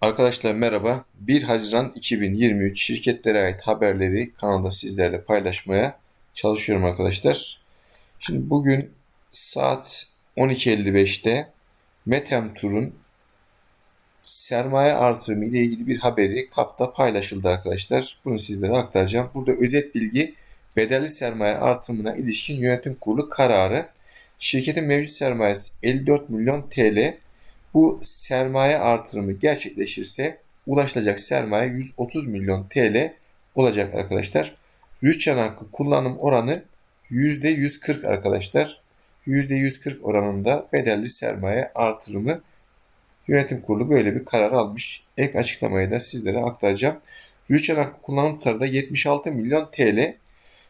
Arkadaşlar merhaba. 1 Haziran 2023 şirketlere ait haberleri kanalda sizlerle paylaşmaya çalışıyorum arkadaşlar. Şimdi bugün saat 12.55'te Metem Tur'un sermaye artırımı ile ilgili bir haberi KAP'ta paylaşıldı arkadaşlar. Bunu sizlere aktaracağım. Burada özet bilgi bedelli sermaye artımına ilişkin yönetim kurulu kararı. Şirketin mevcut sermayesi 54 milyon TL. Bu sermaye artırımı gerçekleşirse ulaşılacak sermaye 130 milyon TL olacak arkadaşlar. Rüçhan hakkı kullanım oranı %140 arkadaşlar. %140 oranında bedelli sermaye artırımı yönetim kurulu böyle bir karar almış. Ek açıklamayı da sizlere aktaracağım. Rüçhan hakkı kullanım tutarı da 76 milyon TL.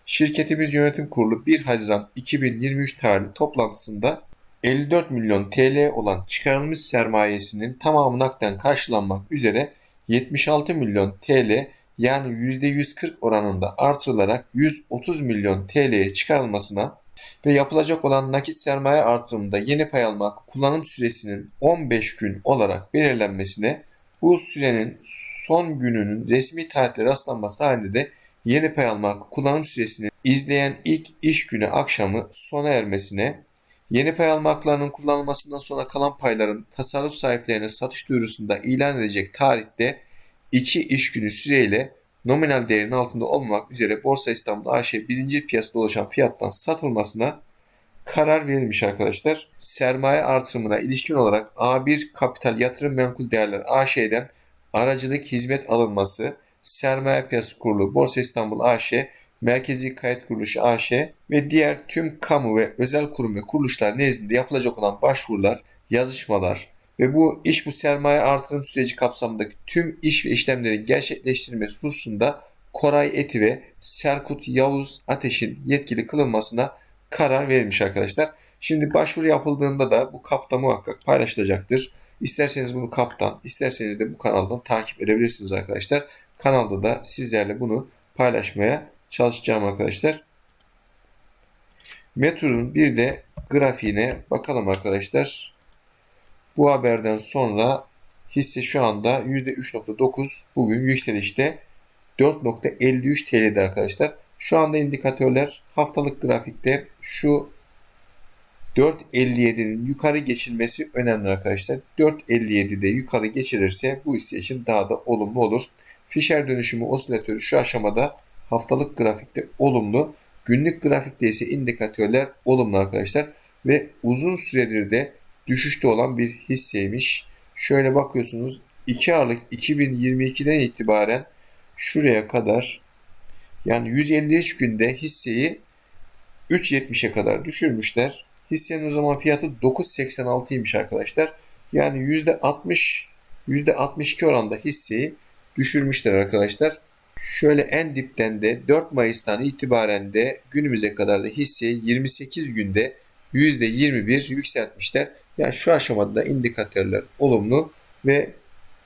Şirketimiz yönetim kurulu 1 Haziran 2023 tarihli toplantısında 54 milyon TL olan çıkarılmış sermayesinin tamamı nakden karşılanmak üzere 76 milyon TL yani %140 oranında artırılarak 130 milyon TL'ye çıkarılmasına ve yapılacak olan nakit sermaye artırımında yeni pay almak kullanım süresinin 15 gün olarak belirlenmesine bu sürenin son gününün resmi tarihle rastlanması halinde de yeni pay almak kullanım süresini izleyen ilk iş günü akşamı sona ermesine Yeni pay alma haklarının kullanılmasından sonra kalan payların tasarruf sahiplerine satış duyurusunda ilan edecek tarihte 2 iş günü süreyle nominal değerin altında olmamak üzere Borsa İstanbul AŞ birinci piyasada oluşan fiyattan satılmasına karar verilmiş arkadaşlar. Sermaye artırımına ilişkin olarak A1 Kapital Yatırım Menkul Değerler AŞ'den aracılık hizmet alınması, Sermaye Piyasası Kurulu Borsa İstanbul AŞ Merkezi Kayıt Kuruluşu AŞ ve diğer tüm kamu ve özel kurum ve kuruluşlar nezdinde yapılacak olan başvurular, yazışmalar ve bu iş bu sermaye artırım süreci kapsamındaki tüm iş ve işlemlerin gerçekleştirilmesi hususunda Koray Eti ve Serkut Yavuz Ateş'in yetkili kılınmasına karar verilmiş arkadaşlar. Şimdi başvuru yapıldığında da bu kapta muhakkak paylaşılacaktır. İsterseniz bunu kaptan, isterseniz de bu kanaldan takip edebilirsiniz arkadaşlar. Kanalda da sizlerle bunu paylaşmaya çalışacağım arkadaşlar. Metro'nun bir de grafiğine bakalım arkadaşlar. Bu haberden sonra hisse şu anda %3.9 bugün yükselişte 4.53 TL'de arkadaşlar. Şu anda indikatörler haftalık grafikte şu 4.57'nin yukarı geçilmesi önemli arkadaşlar. 4.57'de yukarı geçilirse bu hisse için daha da olumlu olur. Fisher dönüşümü osilatörü şu aşamada haftalık grafikte olumlu. Günlük grafikte ise indikatörler olumlu arkadaşlar. Ve uzun süredir de düşüşte olan bir hisseymiş. Şöyle bakıyorsunuz 2 Aralık 2022'den itibaren şuraya kadar yani 153 günde hisseyi 3.70'e kadar düşürmüşler. Hissenin o zaman fiyatı 9.86'ymış arkadaşlar. Yani %60 %62 oranda hisseyi düşürmüşler arkadaşlar. Şöyle en dipten de 4 Mayıs'tan itibaren de günümüze kadar da hisseyi 28 günde %21 yükseltmişler. Yani şu aşamada da indikatörler olumlu ve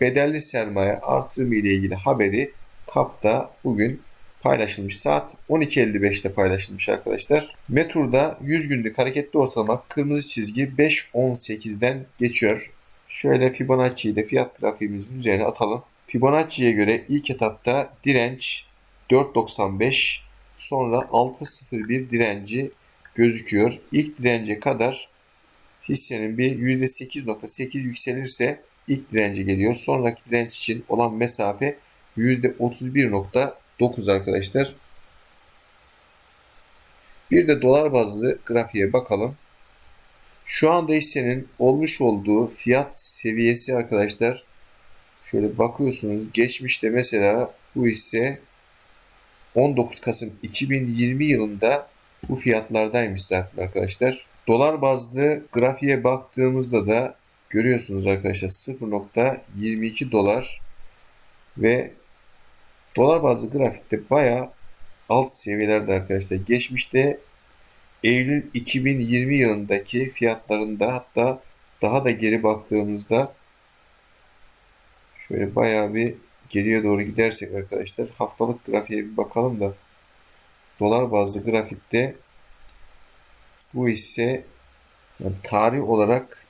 bedelli sermaye artırımı ile ilgili haberi KAP'ta bugün paylaşılmış. Saat 12.55'te paylaşılmış arkadaşlar. Metur'da 100 günlük hareketli ortalama kırmızı çizgi 5.18'den geçiyor. Şöyle Fibonacci'yi de fiyat grafiğimizin üzerine atalım. Fibonacci'ye göre ilk etapta direnç 4.95 sonra 6.01 direnci gözüküyor. İlk dirence kadar hissenin bir %8.8 yükselirse ilk dirence geliyor. Sonraki direnç için olan mesafe %31.9 arkadaşlar. Bir de dolar bazlı grafiğe bakalım. Şu anda hissenin olmuş olduğu fiyat seviyesi arkadaşlar Şöyle bakıyorsunuz geçmişte mesela bu hisse 19 Kasım 2020 yılında bu fiyatlardaymış zaten arkadaşlar. Dolar bazlı grafiğe baktığımızda da görüyorsunuz arkadaşlar 0.22 dolar ve dolar bazlı grafikte baya alt seviyelerde arkadaşlar. Geçmişte Eylül 2020 yılındaki fiyatlarında hatta daha da geri baktığımızda Şöyle bayağı bir geriye doğru gidersek arkadaşlar haftalık grafiğe bir bakalım da dolar bazlı grafikte bu hisse yani tarih olarak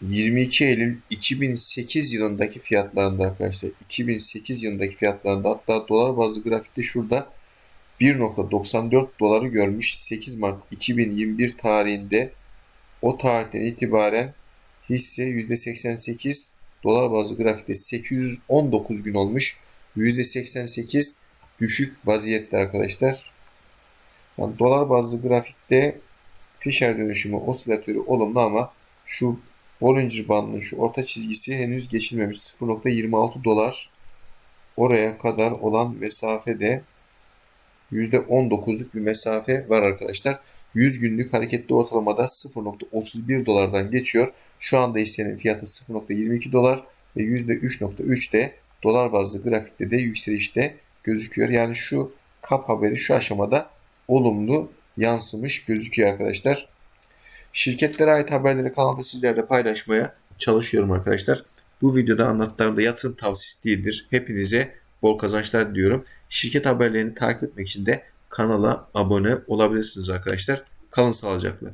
22 Eylül 2008 yılındaki fiyatlarında arkadaşlar. 2008 yılındaki fiyatlarında hatta dolar bazlı grafikte şurada 1.94 doları görmüş 8 Mart 2021 tarihinde o tarihten itibaren hisse %88 dolar bazlı grafikte 819 gün olmuş. %88 düşük vaziyette arkadaşlar. Yani dolar bazlı grafikte Fisher dönüşümü osilatörü olumlu ama şu Bollinger Bandı'nın şu orta çizgisi henüz geçilmemiş. 0.26 dolar oraya kadar olan mesafede %19'luk bir mesafe var arkadaşlar. 100 günlük hareketli ortalamada 0.31 dolardan geçiyor. Şu anda hissenin fiyatı 0.22 dolar ve %3.3 de dolar bazlı grafikte de yükselişte gözüküyor. Yani şu kap haberi şu aşamada olumlu yansımış gözüküyor arkadaşlar. Şirketlere ait haberleri kanalda sizlerle paylaşmaya çalışıyorum arkadaşlar. Bu videoda anlattıklarım da yatırım tavsiyesi değildir. Hepinize bol kazançlar diliyorum. Şirket haberlerini takip etmek için de kanala abone olabilirsiniz arkadaşlar. Kalın sağlıcakla.